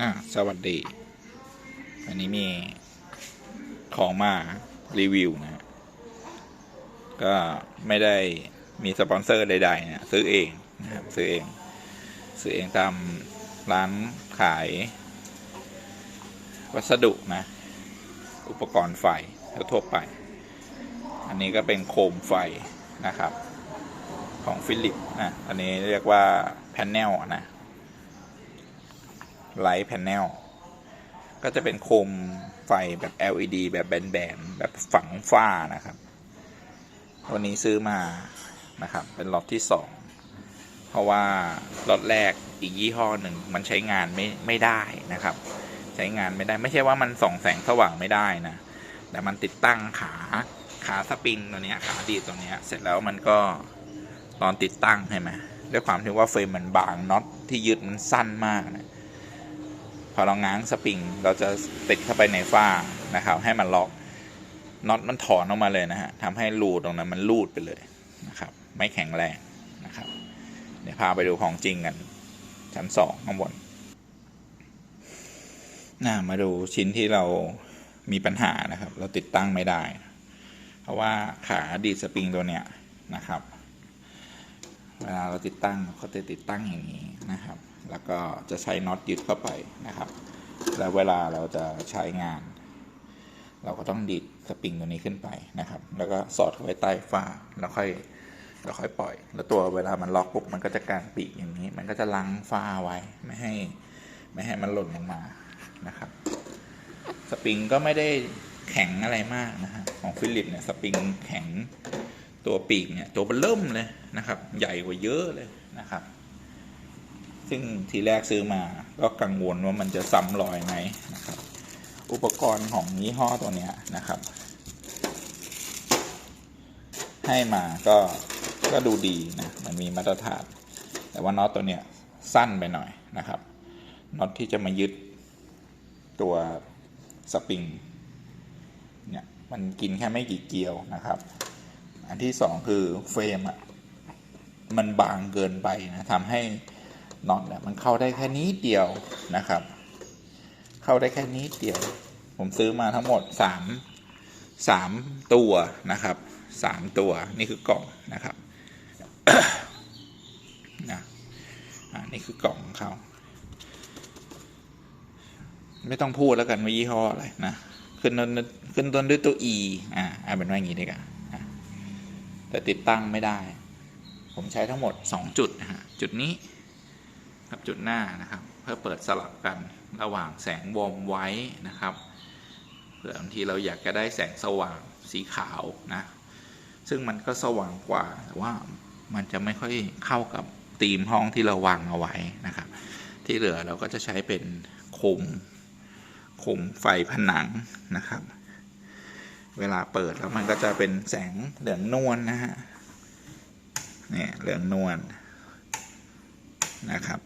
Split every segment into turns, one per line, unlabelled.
อ่าสวัสดี อันนี้มีของมารีวิวนะ ก็ไม่ได้มีสปอนเซอร์ใดๆนะซื้อเองนะครับซื้อเอง ซื้อเองตามร้านขาย วัสดุนะ อุปกรณ์ไฟทั่วไป อันนี้ก็เป็นโคมไฟนะครับ ของฟิลิปนะ อันนี้เรียกว่าแพนเนลนะ ไลท์แพนเนลก็จะเป็นโคมไฟแบบ LED แบบแบนๆ แบบฝังฝ้านะครับ วันนี้ซื้อมานะครับ เป็นล็อตที่สองเพราะว่าล็อตแรกอีกยี่ห้อหนึ่งมันใช้งานไม่ไม่ได้นะครับ ใช้งานไม่ได้ไม่ใช่ว่ามันส่องแสงสว่างไม่ได้นะ แต่มันติดตั้งขาขาสปริงตัวนี้ขาดีตัวนี้เสร็จแล้วมันก็ตอนติดตั้งใช่ไหมด้วยความที่ว่าเฟรมมันบางน็อตที่ยึดมันสั้นมากนะ พอเราง้างสปริง เราจะติดเข้าไปในฝ้านะครับ ให้มันล็อกน็อตมันถอนออกมาเลยนะฮะทำให้รูตรงนั้นมันรูดไปเลยนะครับ ไม่แข็งแรงนะครับ เดี๋ยวพาไปดูของจริงกันชั้นสองข้างบนน่ามาดูชิ้นที่เรามีปัญหานะครับ เราติดตั้งไม่ได้ เพราะว่าขาดีดสปริงตัวเนี้ยนะครับ เวลาเราติดตั้งเขาจะติดตั้งอย่างนี้นะครับ แล้วก็จะใช้น็อตยึดเข้าไปนะครับ แล้วเวลาเราจะใช้งาน เราก็ต้องดีดสปริงตัวนี้ขึ้นไปนะครับ แล้วก็สอดเข้าไปใต้ฝ้าแล้วค่อยแล้วค่อยปล่อย แล้วตัวเวลามันล็อกปุ๊บมันก็จะกางปีกอย่างนี้ มันก็จะลังฝ้าไว้ไม่ให้ไม่ให้มันหล่นลงมานะครับ สปริงก็ไม่ได้แข็งอะไรมากนะฮะของฟิลิปเนี่ยสปริงแข็งตัวปีกเนี่ยตัวเบลเริ่มเลยนะครับ ใหญ่กว่าเยอะเลย ซึ่งทีแรกซื้อมาก็กังวลว่ามันจะซ้ำรอยไหมนะครับ อุปกรณ์ของยี่ห้อตัวเนี้ยนะครับ ให้มาก็ก็ดูดีนะมันมีมาตรฐาน แต่ว่าน็อตตัวเนี้ยสั้นไปหน่อยนะครับน็อตที่จะมายึดตัวสปริงเนี่ยมันกินแค่ไม่กี่เกลียวนะครับ อันที่สองคือเฟรมอะมันบางเกินไปนะทำให้ น็อตเนี่ยมันเข้าได้แค่นี้เดียวนะครับ เข้าได้แค่นี้เดียว ผมซื้อมาทั้งหมดสามสามตัวนะครับสามตัวนี่คือกล่องนะครับนะอ่านี่คือกล่องของเขาไม่ต้องพูดแล้วกันว่ายี่ห้ออะไรนะขึ้นต้นขึ้นต้นด้วยตัว E อ่าเอาเป็นว่าอย่างนี้ดีกว่าแต่ติดตั้งไม่ได้ ผมใช้ทั้งหมด 2 จุดนะฮะ จุดนี้ กับจุดหน้านะครับ เพื่อเปิดสลับกันระหว่างแสงวอร์มไว้นะครับเผื่อบางทีเราอยากจะได้แสงสว่างสีขาวนะซึ่งมันก็สว่างกว่าแต่ว่ามันจะไม่ค่อยเข้ากับธีมห้องที่เราวางเอาไว้นะครับ ที่เหลือเราก็จะใช้เป็นโคมโคมไฟผนังนะครับ เวลาเปิดแล้วมันก็จะเป็นแสงเหลืองนวลนะฮะเนี่ยเหลืองนวลนะครับ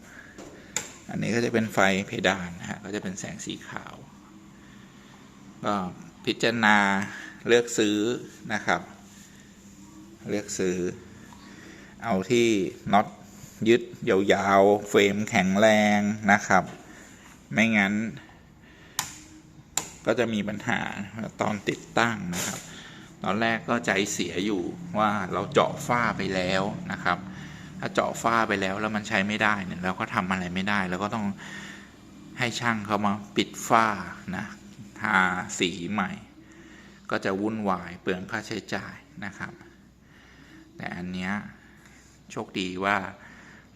อันนี้ก็จะเป็นไฟเพดานนะฮะก็จะเป็นแสงสีขาว ก็พิจารณาเลือกซื้อนะครับ เลือกซื้อ เอาที่น็อตยึดยาวๆ เฟรมแข็งแรงนะครับ ไม่งั้น ก็จะมีปัญหาตอนติดตั้งนะครับ ตอนแรกก็ใจเสียอยู่ว่าเราเจาะฝ้าไปแล้วนะครับ ถ้าเจาะฝ้าไปแล้วแล้วมันใช้ไม่ได้เนี่ยเราก็ทำอะไรไม่ได้แล้วก็ต้องให้ช่างเขามาปิดฝ้านะทาสีใหม่ ก็จะวุ่นวายเปลืองค่าใช้จ่ายนะครับ แต่อันเนี้ยโชคดีว่า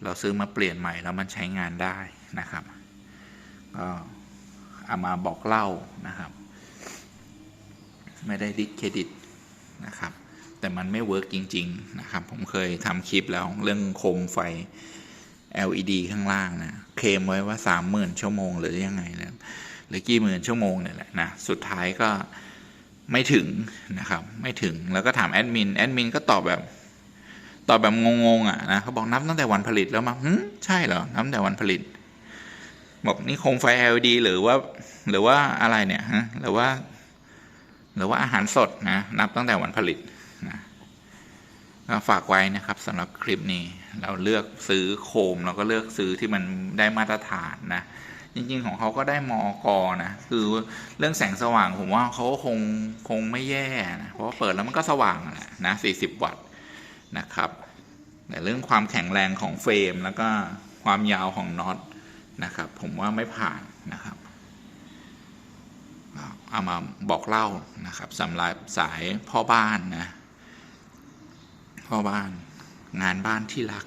เราซื้อมาเปลี่ยนใหม่แล้วมันใช้งานได้นะครับก็เอามาบอกเล่านะครับ ไม่ได้ดิสเครดิตนะครับ แต่มันไม่เวิร์กจริง ๆ นะครับ ผมเคยทำคลิปแล้วเรื่องโคมไฟ LED ข้างล่างนะ เคลมไว้ว่า 30,000 ชั่วโมงหรือยังไงนะหรือกี่หมื่นชั่วโมงเนี่ยแหละนะ สุดท้ายก็ไม่ถึงนะครับ ไม่ถึงแล้วก็ถามแอดมินแอดมินก็ตอบแบบ ตอบแบบงงๆอะนะเขาบอกนับตั้งแต่วันผลิตแล้วมาหึใช่เหรอ นับตั้งแต่วันผลิต บอกนี่โคมไฟ LED หรือว่า หรือว่าอะไรเนี่ยฮะหรือว่า หรือว่าอาหารสดนะ นับตั้งแต่วันผลิต นะก็ฝากไว้นะครับสำหรับคลิปนี้เราเลือกซื้อโคมเราก็เลือกซื้อที่มันได้มาตรฐานนะจริงๆของเขาก็ได้มอกอนะคือเรื่องแสงสว่างผมว่าเขาคงคงไม่แย่นะเพราะเปิดแล้วมันก็สว่างแหละนะ40 วัตต์นะครับแต่เรื่องความแข็งแรงของเฟรมแล้วก็ความยาวของน็อตนะครับ ผมว่าไม่ผ่านนะครับเอามาบอกเล่านะครับสำหรับสายพ่อบ้านนะ พ่อบ้าน งานบ้านที่รัก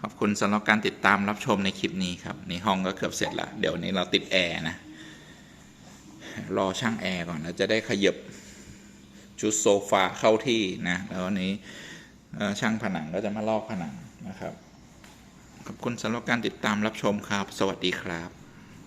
ขอบคุณสำหรับการติดตามรับชมในคลิปนี้ครับ ในห้องก็เกือบเสร็จแล้วเดี๋ยวนี้เราติดแอร์นะ รอช่างแอร์ก่อนแล้วจะได้ขยับชุดโซฟาเข้าที่นะ แล้ววันนี้ช่างผนังก็จะมาลอกผนังนะครับ ขอบคุณสำหรับการติดตามรับชมครับ สวัสดีครับ